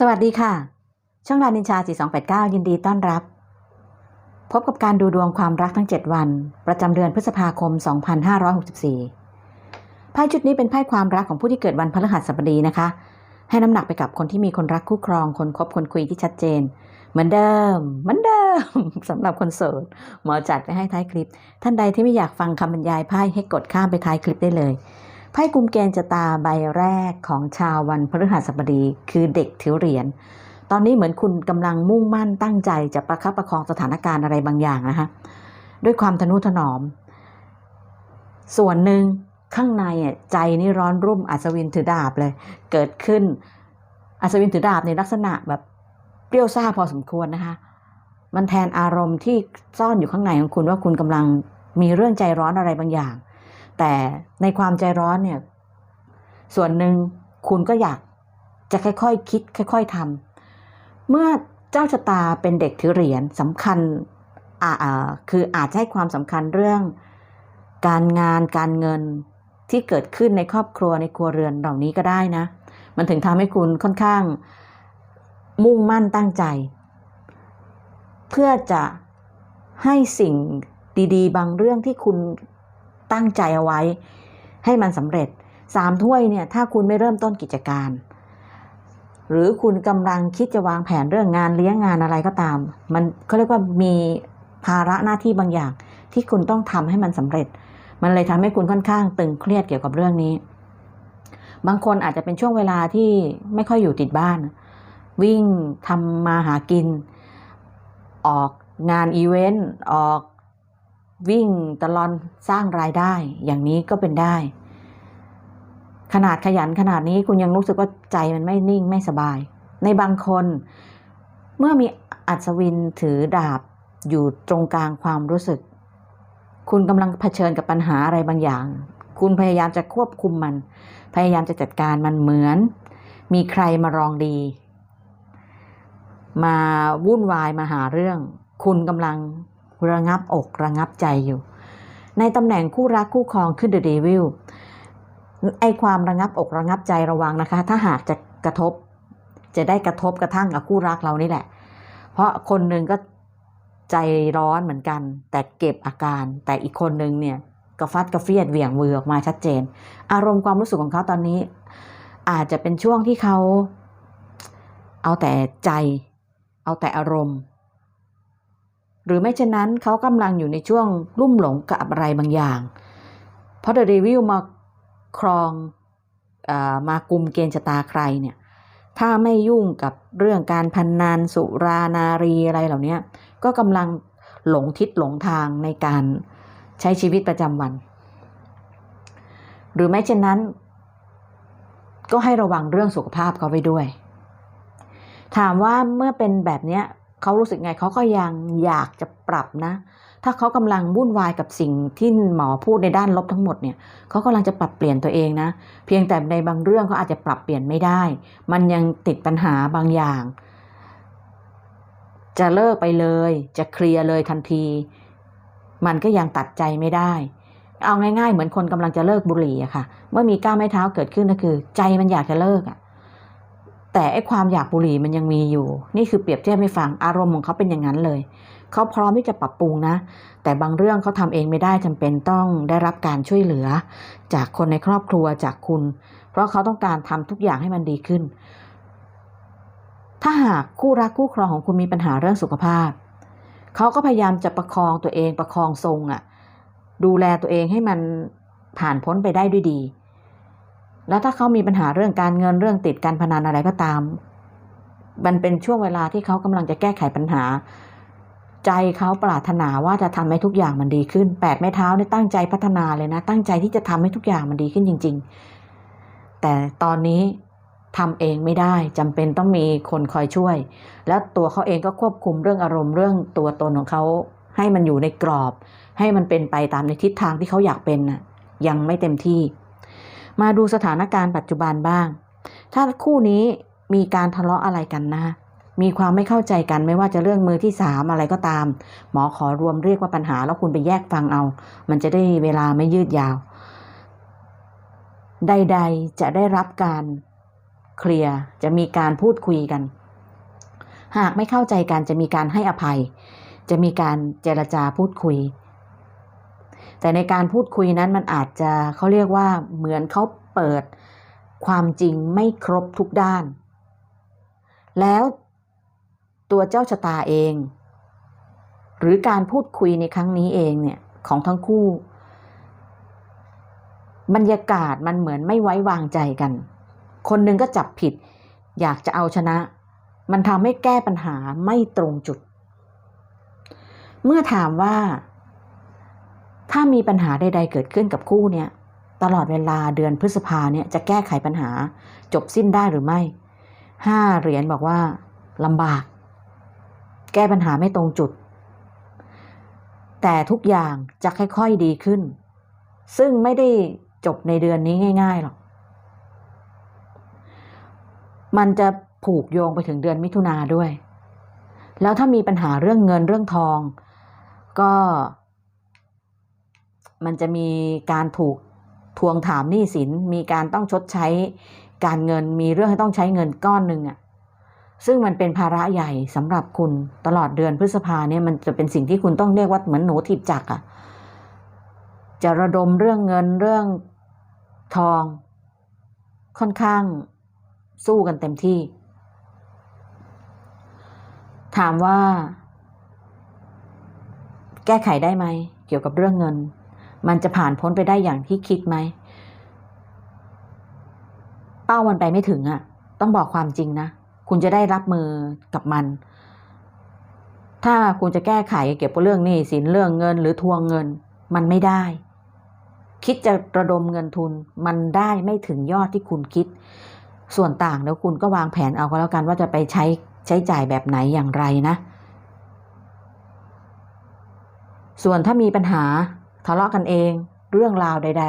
สวัสดีค่ะ ช่องรานนินชา 4289 ยินดีต้อนรับ พบกับการดูดวงความรักทั้ง 7 วัน ประจำเดือนพฤษภาคม 2564 ไพ่ชุดนี้เป็นไพ่ความรักของผู้ที่เกิดวันพฤหัสบดีนะคะ ให้น้ำหนักไปกับคนที่มีคนรักคู่ครอง คนคบคนคุยที่ชัดเจน เหมือนเดิม เหมือนเดิมสำหรับคนโสดหมอจัดไว้ให้ท้ายคลิป ท่านใดที่ไม่อยากฟังคำบรรยายไพ่ให้กดข้ามไปท้ายคลิปได้เลย ไพ่กุมเกณฑ์ชะตาใบแรกของชาววันพฤหัสบดีคือเด็กถือเหรียญ ตอนนี้เหมือนคุณกำลังมุ่งมั่นตั้งใจจะประคับประคองสถานการณ์อะไรบางอย่างนะคะด้วยความทนุถนอม ส่วนหนึ่งข้างในอะใจนี่ร้อนรุ่มอัศวินถือดาบเลย เกิดขึ้น อัศวินถือดาบในลักษณะแบบเปรี้ยวซ่าพอสมควรนะคะ มันแทนอารมณ์ที่ซ่อนอยู่ข้างในของคุณว่าคุณกำลังมีเรื่องใจร้อนอะไรบางอย่าง แต่ในความใจร้อนเนี่ย ส่วนหนึ่งคุณก็อยากจะค่อยๆคคิด ค่อย ๆทำเมื่อเจ้าชะตาเป็นเด็กถือเหรียญสำคัญอาคืออาจจะให้ความสำคัญเรื่องการงานการเงินที่เกิดขึ้นในครอบครัวในครัวเรือนเหล่านี้ก็ได้นะ มันถึงทำให้คุณค่อนข้างมุ่งมั่นตั้งใจ เพื่อจะให้สิ่งดีๆ บางเรื่องที่คุณ ตั้งใจเอาไว้ ให้มันสำเร็จสามถ้วยเนี่ยถ้าคุณไม่เริ่มต้นกิจการ หรือคุณกำลังคิดจะวางแผนเรื่องงานเลี้ยงงานอะไรก็ตาม มันเขาเรียกว่ามีภาระหน้าที่บางอย่าง ที่คุณต้องทำให้มันสำเร็จ มันเลยทำให้คุณค่อนข้างตึงเครียดเกี่ยวกับเรื่องนี้ บางคนอาจจะเป็นช่วงเวลาที่ไม่ค่อยอยู่ติดบ้าน วิ่งทำมาหากิน ออกงานอีเวนต์ออก วิ่งตลอนสร้างรายได้ อย่างนี้ก็เป็นได้ ขนาดขยันขนาดนี้คุณยังรู้สึกว่าใจมันไม่นิ่งไม่สบาย ในบางคน เมื่อมีอัศวินถือดาบอยู่ตรงกลางความรู้สึก คุณกำลังเผชิญกับปัญหาอะไรบางอย่าง คุณพยายามจะควบคุมมัน พยายามจะจัดการมันเหมือน มีใครมารองดี มาวุ่นวายมาหาเรื่อง คุณกำลัง ระงับอกระงับใจอยู่ ในตำแหน่งคู่รักคู่ครองขึ้นเดอะเดวิลไอความระงับอกระงับใจระวังนะคะ ถ้าหากจะกระทบ จะได้กระทบกระทั่งกับคู่รักเรานี่แหละ เพราะคนหนึ่งก็ใจร้อนเหมือนกัน แต่เก็บอาการ แต่อีกคนหนึ่งเนี่ยกระฟัดกระเฟียดเหวี่ยงมือออกมาชัดเจน อารมณ์ความรู้สึกของเขาตอนนี้ อาจจะเป็นช่วงที่เขาเอาแต่ใจ เอาแต่อารมณ์ หรือไม่เช่นนั้นเขากำลังอยู่ในช่วงลุ่มหลงกับอะไรบางอย่าง เพราะเดอะเดวิลมาครองอมากุมเกณฑ์ชะตาใครเนี่ยถ้าไม่ยุ่งกับเรื่องการพันนันสุรานารีอะไรเหล่านี้ก็กำลังหลงทิศหลงทางในการใช้ชีวิตประจำวัน หรือไม่เช่นนั้น ก็ให้ระวังเรื่องสุขภาพเขาไว้ด้วย ถามว่าเมื่อเป็นแบบเนี้ย เขารู้สึกไงเขาก็ยังอยากจะปรับนะ ถ้าเขากำลังวุ่นวายกับสิ่งที่หมอพูดในด้านลบทั้งหมดเนี่ยเขากำลังจะปรับเปลี่ยนตัวเองนะ เพียงแต่ในบางเรื่องเขาอาจจะปรับเปลี่ยนไม่ได้ มันยังติดปัญหาบางอย่าง จะเลิกไปเลย จะเคลียร์เลยทันที มันก็ยังตัดใจไม่ได้ เอาง่ายๆ เหมือนคนกำลังจะเลิกบุหรี่อะค่ะ เมื่อมีก้าวไม้เท้าเกิดขึ้นก็คือ ใจมันอยากจะเลิกอะ แต่ไอ้ความอยากบุหรี่มันยังมีอยู่ นี่คือเปรียบเทียบให้ฟังอารมณ์ของเขาเป็นอย่างนั้นเลย เขาพร้อมที่จะปรับปรุงนะ แต่บางเรื่องเขาทำเองไม่ได้จำเป็นต้องได้รับการช่วยเหลือ จากคนในครอบครัวจากคุณ เพราะเขาต้องการทำทุกอย่างให้มันดีขึ้น ถ้าหากคู่รักคู่ครองของคุณมีปัญหาเรื่องสุขภาพ เขาก็พยายามจะประคองตัวเองประคองทรงอะ่ะดูแลตัวเองให้มันผ่านพ้นไปได้ด้วยดี แล้วถ้าเขามีปัญหาเรื่องการเงินเรื่องติดการพนันอะไรก็ตาม มันเป็นช่วงเวลาที่เขากำลังจะแก้ไขปัญหา ใจเขาปรารถนาว่าจะทำให้ทุกอย่างมันดีขึ้นแปดไม้เท้าเนี่ยตั้งใจพัฒนาเลยนะ ตั้งใจที่จะทำให้ทุกอย่างมันดีขึ้นจริง ๆ แต่ตอนนี้ทำเองไม่ได้จำเป็นต้องมีคนคอยช่วย แล้วตัวเขาเองก็ควบคุมเรื่องอารมณ์เรื่องตัวตนของเขาให้มันอยู่ในกรอบ ให้มันเป็นไปตามในทิศทางที่เขาอยากเป็นน่ะยังไม่เต็มที่ มาดูสถานการณ์ปัจจุบันบ้าง ถ้าคู่นี้มีการทะเลาะอะไรกันนะคะมีความไม่เข้าใจกันไม่ว่าจะเรื่องมือที่สามอะไรก็ตาม หมอขอรวมเรียกว่าปัญหาแล้วคุณไปแยกฟังเอา มันจะได้เวลาไม่ยืดยาว ใด ๆ จะได้รับการเคลียร์จะมีการพูดคุยกัน หากไม่เข้าใจกันจะมีการให้อภัย จะมีการเจรจาพูดคุย แต่ในการพูดคุยนั้นมันอาจจะเขาเรียกว่าเหมือนเขาเปิดความจริงไม่ครบทุกด้าน แล้วตัวเจ้าชะตาเอง หรือการพูดคุยในครั้งนี้เองเนี่ยของทั้งคู่ บรรยากาศมันเหมือนไม่ไว้วางใจกัน คนหนึ่งก็จับผิด อยากจะเอาชนะ มันทำให้แก้ปัญหาไม่ตรงจุด เมื่อถามว่า ถ้ามีปัญหาใด ๆ เกิดขึ้นกับคู่เนี่ยตลอดเวลาเดือนพฤษภาเนี่ยจะแก้ไขปัญหา จบสิ้นได้หรือไม่ห้าเหรียญบอกว่าลำบาก แก้ปัญหาไม่ตรงจุด แต่ทุกอย่างจะค่อยๆดีขึ้น ซึ่งไม่ได้จบในเดือนนี้ง่าย ๆหรอก มันจะผูกโยงไปถึงเดือนมิถุนาด้วย แล้วถ้ามีปัญหาเรื่องเงินเรื่องทอง ก็ มันจะมีการถูกทวงถามหนี้สิน มีการต้องชดใช้การเงิน มีเรื่องให้ต้องใช้เงินก้อนหนึ่งอะ่ะซึ่งมันเป็นภาระใหญ่สำหรับคุณตลอดเดือนพฤษภาเนี่ยมันจะเป็นสิ่งที่คุณต้องเรียกว่าเหมือนหนูถีบจักอะจะระดมเรื่องเงินเรื่องทอง ค่อนข้างสู้กันเต็มที่ ถามว่า แก้ไขได้ไหม เกี่ยวกับเรื่องเงิน มันจะผ่านพ้นไปได้อย่างที่คิดไหม เป้ามันไปไม่ถึงอะ่ะ ต้องบอกความจริงนะ คุณจะได้รับมือกับมัน ถ้าคุณจะแก้ไขเกี่ยวกับเรื่องหนี้สินเรื่องเงินหรือทวงเงิน มันไม่ได้ คิดจะระดมเงินทุน มันได้ไม่ถึงยอดที่คุณคิด ส่วนต่างแล้วคุณก็วางแผนเอาก็แล้วกันว่าจะไปใช้ใช้จ่ายแบบไหนอย่างไรนะส่วนถ้ามีปัญหา ทะเลาะกันเองเรื่องราวใด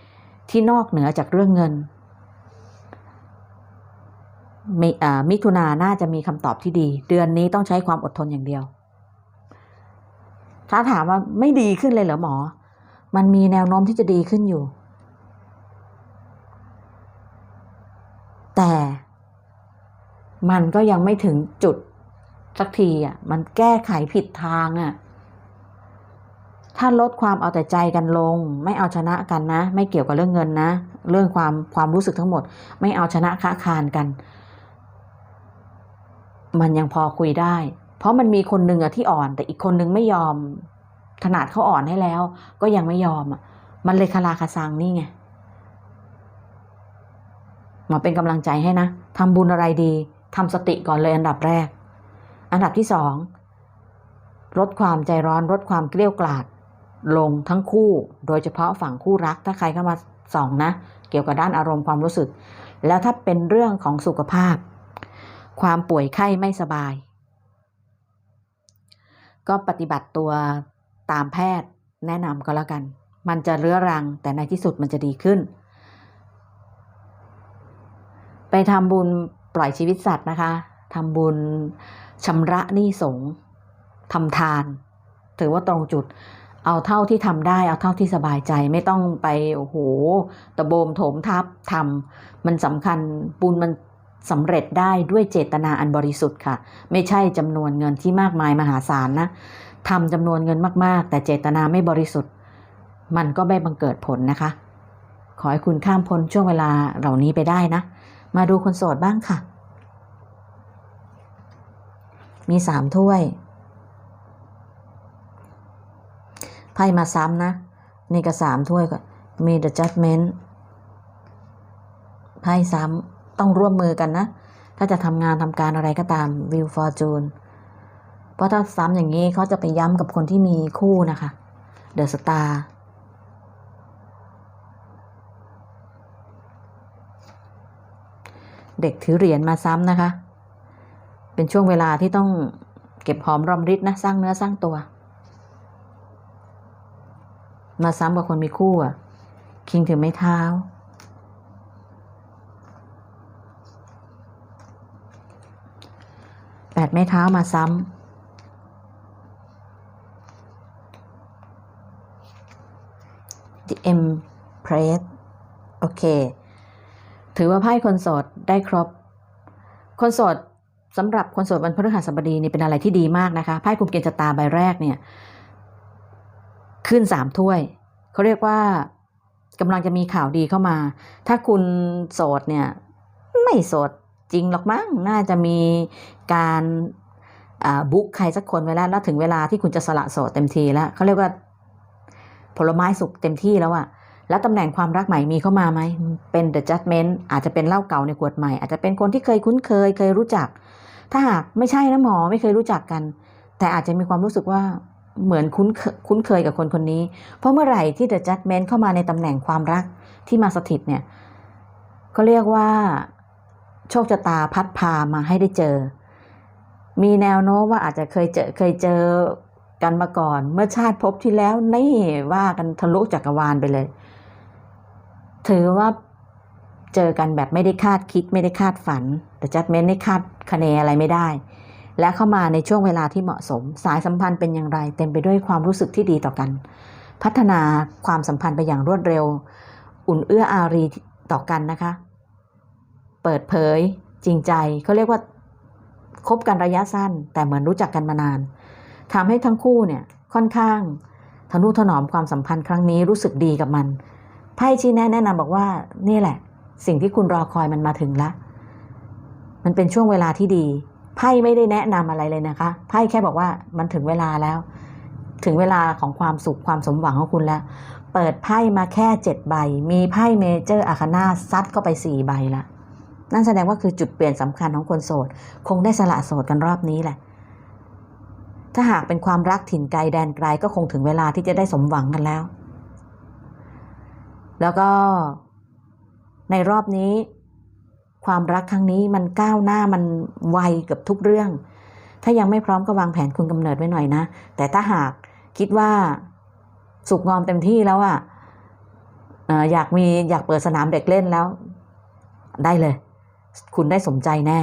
ๆ ที่นอกเหนือจากเรื่องเงินมมิถุนาน่าจะมีคำตอบที่ดี เดือนนี้ต้องใช้ความอดทนอย่างเดียว ถ้าถามว่าไม่ดีขึ้นเลยเหรอหมอ มันมีแนวโน้มที่จะดีขึ้นอยู่ แต่มันก็ยังไม่ถึงจุดสักทีอะ มันแก้ไขผิดทางอะ ถ้าลดความเอาแต่ใจกันลง ไม่เอาชนะกันนะ ไม่เกี่ยวกับเรื่องเงินนะ เรื่องความความรู้สึกทั้งหมด ไม่เอาชนะค้าคานกัน มันยังพอคุยได้ เพราะมันมีคนหนึ่งอะที่อ่อน แต่อีกคนนึงไม่ยอม ขนาดเขาอ่อนให้แล้ว ก็ยังไม่ยอมอะมันเลยคาราคาซังนี่ไงหมอเป็นกำลังใจให้นะทำบุญอะไรดีทำสติก่อนเลยอันดับแรก อันดับที่สองลดความใจร้อนลดความเกลี้ยวกล่อด ลงทั้งคู่ โดยเฉพาะฝั่งคู่รักถ้าใครเข้ามาส่องนะ เกี่ยวกับด้านอารมณ์ความรู้สึก แล้วถ้าเป็นเรื่องของสุขภาพ ความป่วยไข้ไม่สบาย ก็ปฏิบัติตัวตามแพทย์แนะนำก็แล้วกัน มันจะเรื้อรังแต่ในที่สุดมันจะดีขึ้น ไปทำบุญปล่อยชีวิตสัตว์นะคะทำบุญชำระหนี้สงทำทาน ถือว่าตรงจุด เอาเท่าที่ทำได้เอาเท่าที่สบายใจไม่ต้องไปโอ้โหตะโบมโถมทับทำมันสำคัญบุญมันสำเร็จได้ด้วยเจตนาอันบริสุทธิ์ค่ะ ไม่ใช่จำนวนเงินที่มากมายมหาศาลนะทำจำนวนเงินมากๆ แต่เจตนาไม่บริสุทธิ์ มันก็ไม่บังเกิดผลนะคะ ขอให้คุณข้ามพ้นช่วงเวลาเหล่านี้ไปได้นะ มาดูคนโสดบ้างค่ะ มีสามถ้วย ไพ่มาซ้ำนะ นี่ก็สามถ้วยก็มี the judgment ไพ่ซ้ำต้องร่วมมือกันนะ ถ้าจะทำงานทำการอะไรก็ตาม will fortune เพราะถ้าซ้ำอย่างนี้เขาจะไปย้ำกับคนที่มีคู่นะคะ the star เด็กถือเหรียญมาซ้ำนะคะ เป็นช่วงเวลาที่ต้องเก็บหอมรอมริดนะ สร้างเนื้อสร้างตัว มาซ้ำกับคนมีคู่อะ คิงถือไม้เท้า แปดไม้เท้ามาซ้ำ The Empress โอเค ถือว่าไพ่คนโสดได้ครบ คนโสดสำหรับคนโสดวันพฤหัสบดีนี่เป็นอะไรที่ดีมากนะคะไพ่คุมเกณฑ์ชะตาใบแรกเนี่ย ขึ้นสามถ้วย เขาเรียกว่ากำลังจะมีข่าวดีเข้ามา ถ้าคุณโสดเนี่ย ไม่โสดจริงหรอกมั้งน่าจะมีการอ่าบุ๊กใครสักคนไว้แล้วแล้วถึงเวลาที่คุณจะสละโสดเต็มทีแล้วเขาเรียกว่าผลไม้สุกเต็มที่แล้วอะแล้วตำแหน่งความรักใหม่มีเข้ามาไหม เป็น the judgment อาจจะเป็นเหล้าเก่าในขวดใหม่ อาจจะเป็นคนที่เคยคุ้นเคย เคยรู้จัก ถ้าหากไม่ใช่นะหมอไม่เคยรู้จักกัน แต่อาจจะมีความรู้สึกว่า เหมือนคุ้นเคคุ้นเคยกับคนคนนี้ เพราะเมื่อไหร่ที่ the judgment เข้ามาในตำแหน่งความรักที่มาสถิตเนี่ยก็เรียกว่าโชคชะตาพัดพามาให้ได้เจอ มีแนวโน้มว่าอาจจะเคยเจอเคยเจอกันมาก่อน เมื่อชาติภพที่แล้วนี่ว่ากันทะลุจักรวาลไปเลย ถือว่าเจอกันแบบไม่ได้คาดคิดไม่ได้คาดฝัน แต่จัดเมนไม่คาดคะเนอะไรไม่ได้ และเข้ามาในช่วงเวลาที่เหมาะสม สายสัมพันธ์เป็นอย่างไร เต็มไปด้วยความรู้สึกที่ดีต่อกัน พัฒนาความสัมพันธ์ไปอย่างรวดเร็ว อุ่นเอื้ออารีต่อกันนะคะ เปิดเผย จริงใจเขาเรียกว่าคบกันระยะสั้น แต่เหมือนรู้จักกันมานานทำให้ทั้งคู่เนี่ยค่อนข้างทนุถนอมความสัมพันธ์ครั้งนี้รู้สึกดีกับมันไพ่ชี้แนะแนะนำบอกว่านี่แหละ สิ่งที่คุณรอคอยมันมาถึงละ มันเป็นช่วงเวลาที่ดี ไพ่ไม่ได้แนะนำอะไรเลยนะคะไพ่แค่บอกว่ามันถึงเวลาแล้ว ถึงเวลาของความสุขความสมหวังของคุณแล้ว เปิดไพ่มาแค่เจ็ดใบ มีไพ่เมเจอร์อาคาน่าซัดเข้าไปสี่ใบละนั่นแสดงว่าคือจุดเปลี่ยนสำคัญของคนโสด คงได้สละโสดกันรอบนี้แหละ ถ้าหากเป็นความรักถิ่นไกลแดนไกลก็คงถึงเวลาที่จะได้สมหวังกันแล้ว แล้วก็ในรอบนี้ ความรักครั้งนี้มันก้าวหน้ามันไวเกับทุกเรื่อง ถ้ายังไม่พร้อมก็วางแผนคุณกำเนิดไว้หน่อยนะ แต่ถ้าหากคิดว่าสุกงอมเต็มที่แล้วอะ่ะอยากมีอยากเปิดสนามเด็กเล่นแล้ว ได้เลย คุณได้สมใจแน่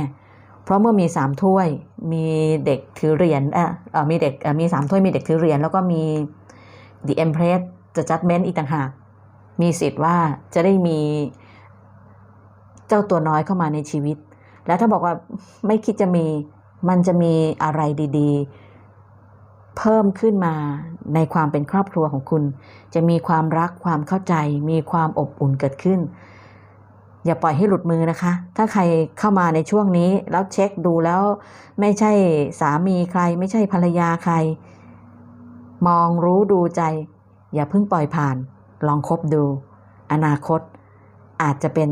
เพราะเมื่อมีสามถ้วย มีเด็กถือเหรียญเออมีเด็กมีสามถ้วยมีเด็กถือเหรียญแล้วก็มี The Empress The Judgment อีกต่างหาก มีสิทธิ์ว่าจะได้มี เจ้าตัวน้อยเข้ามาในชีวิต แล้วถ้าบอกว่าไม่คิดจะมีมันจะมีอะไรดีๆ เพิ่มขึ้นมาในความเป็นครอบครัวของคุณ จะมีความรักความเข้าใจ มีความอบอุ่นเกิดขึ้น อย่าปล่อยให้หลุดมือนะคะ ถ้าใครเข้ามาในช่วงนี้แล้วเช็คดูแล้วไม่ใช่สามีใคร ไม่ใช่ภรรยาใคร มองรู้ดูใจ อย่าเพิ่งปล่อยผ่าน ลองคบดู อนาคตอาจจะเป็น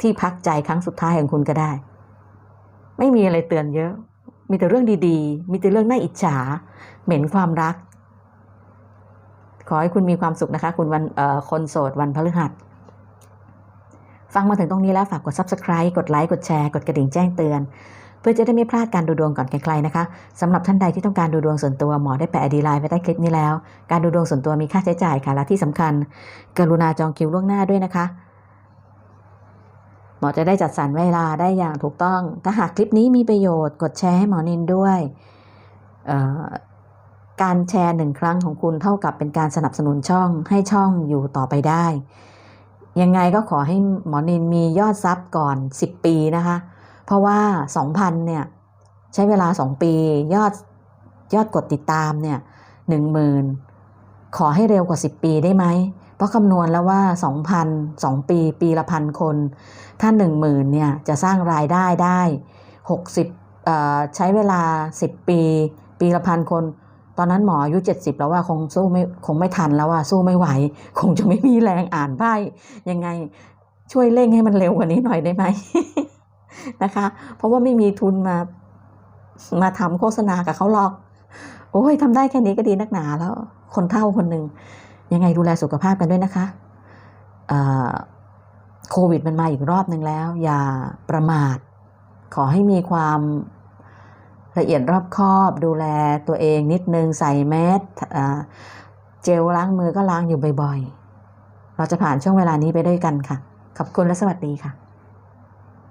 ที่พักใจครั้งสุดท้ายของคุณก็ได้ ไม่มีอะไรเตือนเยอะ มีแต่เรื่องดีๆ มีแต่เรื่องน่าอิจฉา เหม็นความรัก ขอให้คุณมีความสุขนะคะ คุณวันคนโสดวันพฤหัสฟังมาถึงตรงนี้แล้วฝากกด subscribe กดไลค์ กดแชร์ กดกระดิ่งแจ้งเตือน เพื่อจะได้ไม่พลาดการดูดวงก่อนใครๆนะคะสำหรับท่านใดที่ต้องการดูดวงส่วนตัวหมอได้แปะอดีไลน์ไว้ใต้คลิปนี้แล้ว การดูดวงส่วนตัวมีค่าใช้จ่ายค่ะและที่สำคัญ กรุณาจองคิวล่วงหน้าด้วยนะคะ หมอจะได้จัดสรรเวลาได้อย่างถูกต้อง ถ้าหากคลิปนี้มีประโยชน์ กดแชร์ให้หมอนินด้วยการแชร์หนึ่งครั้งของคุณเท่ากับเป็นการสนับสนุนช่องให้ช่องอยู่ต่อไปได้ ยังไงก็ขอให้หมอนินมียอดซับก่อน 10 ปีนะคะ เพราะว่า 2,000 เนี่ย ใช้เวลา 2 ปี ยอดยอดกดติดตามเนี่ยหนึ่งหมื่นขอให้เร็วกว่า 10 ปีได้ไหม เพราะคำนวณแล้วว่า 2,000 2 ปี ปีละพันคน ถ้า 10,000เนี่ยจะสร้างรายได้ได้ 60ใช้เวลา 10 ปี ปีละพันคน ตอนนั้นหมออายุ 70 แล้วว่าคงสู้ไม่คงไม่ทันแล้วว่าสู้ไม่ไหว คงจะไม่มีแรงอ่านไพ่ยังไงช่วยเร่งให้มันเร็วกว่านี้หน่อยได้ไหมนะคะ เพราะว่าไม่มีทุนมามาทำโฆษณากับเขาหรอก โอ้ยทำได้แค่นี้ก็ดีนักหนาแล้ว คนเท่าคนหนึ่ง ยังไงดูแลสุขภาพกันด้วยนะคะโควิดมันมาอีกรอบหนึ่งแล้ว อย่าประมาท ขอให้มีความละเอียดรอบคอบดูแลตัวเองนิดนึง ใส่แมสเจลล้างมือก็ล้างอยู่บ่อยๆ เราจะผ่านช่วงเวลานี้ไปด้วยกันค่ะ ขอบคุณและสวัสดีค่ะ